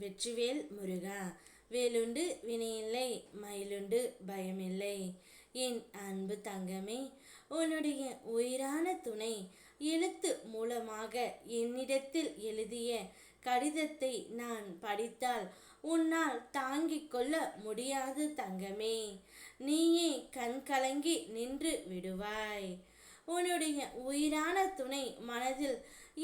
வெற்றிவேல் முருகா. வேலுண்டு வினையில்லை மயிலுண்டு பயமில்லை. என் அன்பு தங்கமே உன்னுடைய உயிரான துணை எழுத்து மூலமாக என்னிடத்தில் எழுதிய கடிதத்தை நான் படித்தால் உன்னால் தாங்கிக் கொள்ள முடியாது தங்கமே. நீயே கண் கலங்கி நின்று விடுவாய். உன்னுடைய உயிரான துணை மனதில்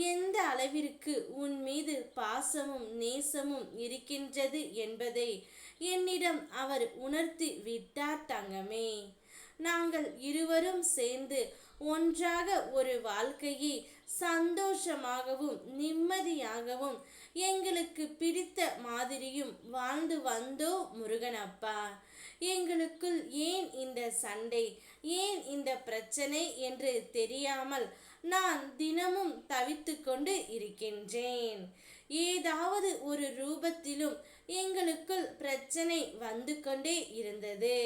எந்த அளவிற்கு உன் மீது பாசமும் நேசமும் இருக்கின்றது என்பதை என்னிடம் அவர் உணர்த்தி விட்டார் தங்கமே. நாங்கள் இருவரும் சேர்ந்து ஒன்றாக ஒரு வாழ்க்கையை சந்தோஷமாகவும் நிம்மதியாகவும் எங்களுக்கு பிடித்த மாதிரியும் வாழ்ந்து வந்தோ முருகனப்பா. எங்களுக்குள் ஏன் இந்த சண்டை? ஏன் இந்த பிரச்சனை என்று தெரியாமல் நான் தினமும் தவித்து கொண்டு இருக்கின்றேன். ஏதாவது ஒரு ரூபத்திலும் எங்களுக்குள் பிரச்சனை வந்து கொண்டே இருந்தது.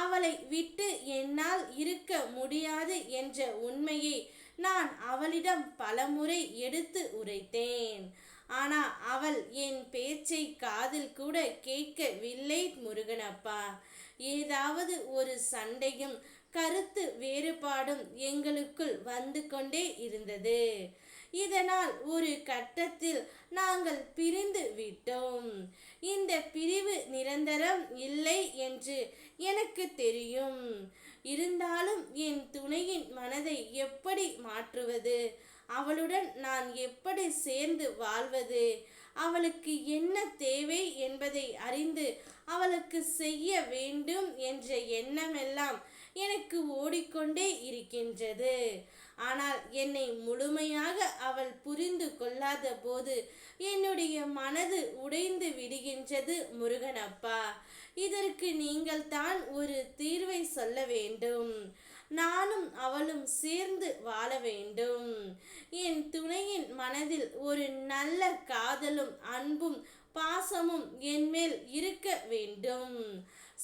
அவளை விட்டு என்னால் இருக்க முடியாது என்ற உண்மையை நான் அவளிடம் பலமுறை எடுத்து உரைத்தேன். ஆனால் அவள் என் பேச்சை காதில் கூட கேட்கவில்லை முருகனப்பா. ஏதாவது ஒரு சண்டையும் கருத்து வேறுபாடும் எங்களுக்குள் வந்து கொண்டே இருந்தது. இதனால் ஒரு கட்டத்தில் நாங்கள் பிரிந்து விட்டோம். இந்த பிரிவு நிரந்தரம் இல்லை என்று எனக்கு தெரியும். இருந்தாலும் என் துணையின் மனதை எப்படி மாற்றுவது? அவளுடன் நான் எப்படி சேர்ந்து வாழ்வது? அவளுக்கு என்ன தேவை என்பதை அறிந்து அவளுக்கு செய்ய வேண்டும் என்ற எண்ணமெல்லாம் எனக்கு ஓடிக்கொண்டே இருக்கின்றது. ஆனால் என்னை முழுமையாக அவள் புரிந்து கொள்ளாத போது என்னுடைய மனது உடைந்து விடுகின்றது முருகனப்பா இதற்கு நீங்கள் தான் ஒரு தீர்வை சொல்ல வேண்டும். நானும் அவளும் சேர்ந்து வாழ வேண்டும். என் துணையின் மனதில் ஒரு நல்ல காதலும் அன்பும் பாசமும் என்மேல் இருக்க வேண்டும்.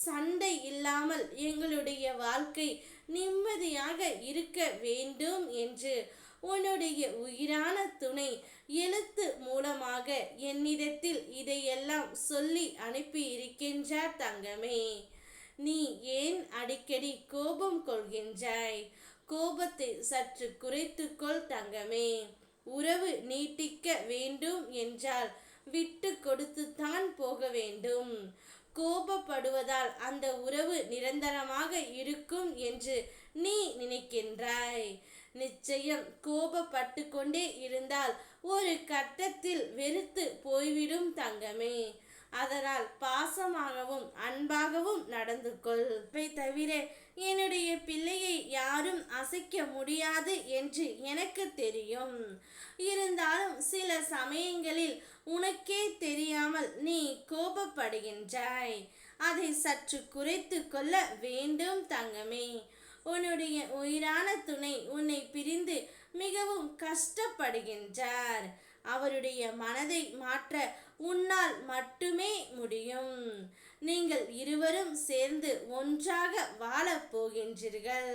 சண்டை இல்லாமல் எங்களுடைய வாழ்க்கை நிம்மதியாக இருக்க வேண்டும் என்று உன்னுடைய உயிரான துணை எழுத்து மூலமாக என்னிடத்தில் இதையெல்லாம் சொல்லி அனுப்பி இருக்கின்றார் தங்கமே. நீ ஏன் அடிக்கடி கோபம் கொள்கின்றாய்? கோபத்தை சற்று குறைத்துக்கொள் தங்கமே. உறவு நீட்டிக்க வேண்டும் என்றால் விட்டு கொடுத்துத்தான் போக வேண்டும். கோபப்படுவதால் அந்த உறவு நிரந்தரமாக இருக்கும் என்று நீ நினைக்கின்றாய். நிச்சயம் கோபப்பட்டு கொண்டே இருந்தால் ஒரு கட்டத்தில் வெறுத்து போய்விடும் தங்கமே. அதனால் பாசமாகவும் அன்பாகவும் நடந்து கொள் தவிர என்னுடைய யாரும் அசைக்க முடியாது என்று எனக்கு தெரியும். இருந்தாலும் சில சமயங்களில் உனக்கே தெரியாமல் நீ கோபப்படுகின்றாய். அதை சற்று குறைத்து கொள்ள வேண்டும் தங்கமே. உன்னுடைய உயிரான துணை உன்னை பிரிந்து மிகவும் கஷ்டப்படுகின்றார். அவருடைய மனதை மாற்ற உன்னால் மட்டுமே முடியும். நீங்கள் இருவரும் சேர்ந்து ஒன்றாக வாழப் போகின்றீர்கள்.